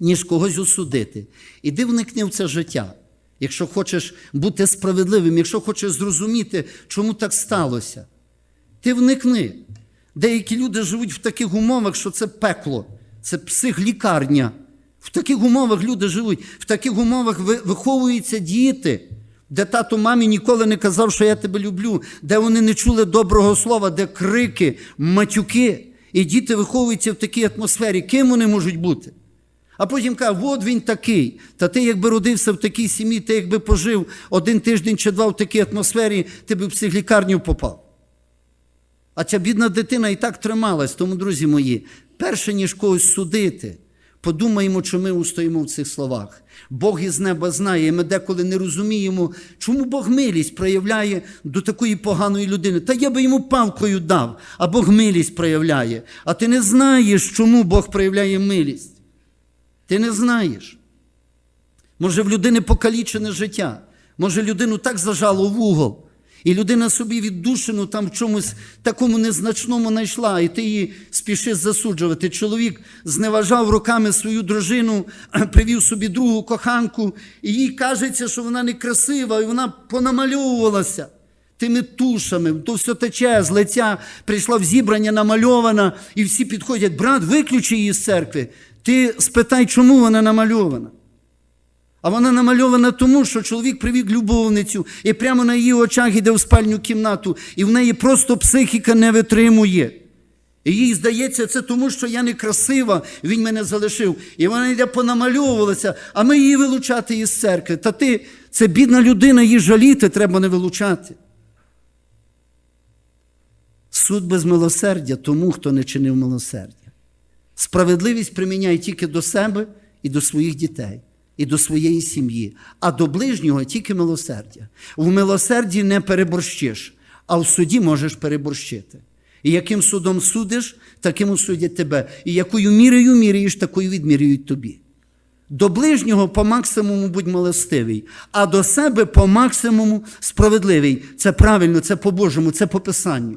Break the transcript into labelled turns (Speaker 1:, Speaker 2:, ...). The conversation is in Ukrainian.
Speaker 1: ніж когось осудити. Іди вникни в це життя. Якщо хочеш бути справедливим, якщо хочеш зрозуміти, чому так сталося, ти вникни. Деякі люди живуть в таких умовах, що це пекло, це психлікарня. В таких умовах люди живуть, в таких умовах виховуються діти, де тато мамі ніколи не казав, що я тебе люблю, де вони не чули доброго слова, де крики, матюки. І діти виховуються в такій атмосфері. Ким вони можуть бути? А потім каже, от він такий. Та ти, якби родився в такій сім'ї, ти якби пожив один тиждень чи два в такій атмосфері, ти б в психлікарню попав. А ця бідна дитина і так трималась. Тому, друзі мої, перше ніж когось судити, подумаємо, чи ми устоїмо в цих словах. Бог із неба знає, і ми деколи не розуміємо, чому Бог милість проявляє до такої поганої людини. Та я би йому палкою дав, а Бог милість проявляє. А ти не знаєш, чому Бог проявляє милість. Ти не знаєш. Може, в людини покалічене життя. Може, людину так зажало в угол. І людина собі віддушину там в чомусь такому незначному знайшла, і ти її спішиш засуджувати. Чоловік зневажав руками свою дружину, привів собі другу коханку, і їй кажеться, що вона некрасива, і вона понамальовувалася тими тушами, то все тече з лиця, прийшла в зібрання намальована, і всі підходять, брат, виключи її з церкви. Ти спитай, чому вона намальована. А вона намальована тому, що чоловік привів любовницю і прямо на її очах іде в спальню кімнату, і в неї просто психіка не витримує. І їй здається, це тому, що я не красива, він мене залишив. І вона йде понамальовувалася, а ми її вилучати із церкви. Та ти, це бідна людина, її жаліти треба не вилучати. Суд без милосердя тому, хто не чинив милосердя. Справедливість приміняє тільки до себе і до своїх дітей, і до своєї сім'ї, а до ближнього тільки милосердя. В милосерді не переборщиш, а в суді можеш переборщити. І яким судом судиш, таким осудять тебе. І якою мірою міряєш, такою відмірюють тобі. До ближнього по максимуму будь милостивий, а до себе по максимуму справедливий. Це правильно, це по-божому, це по Писанню.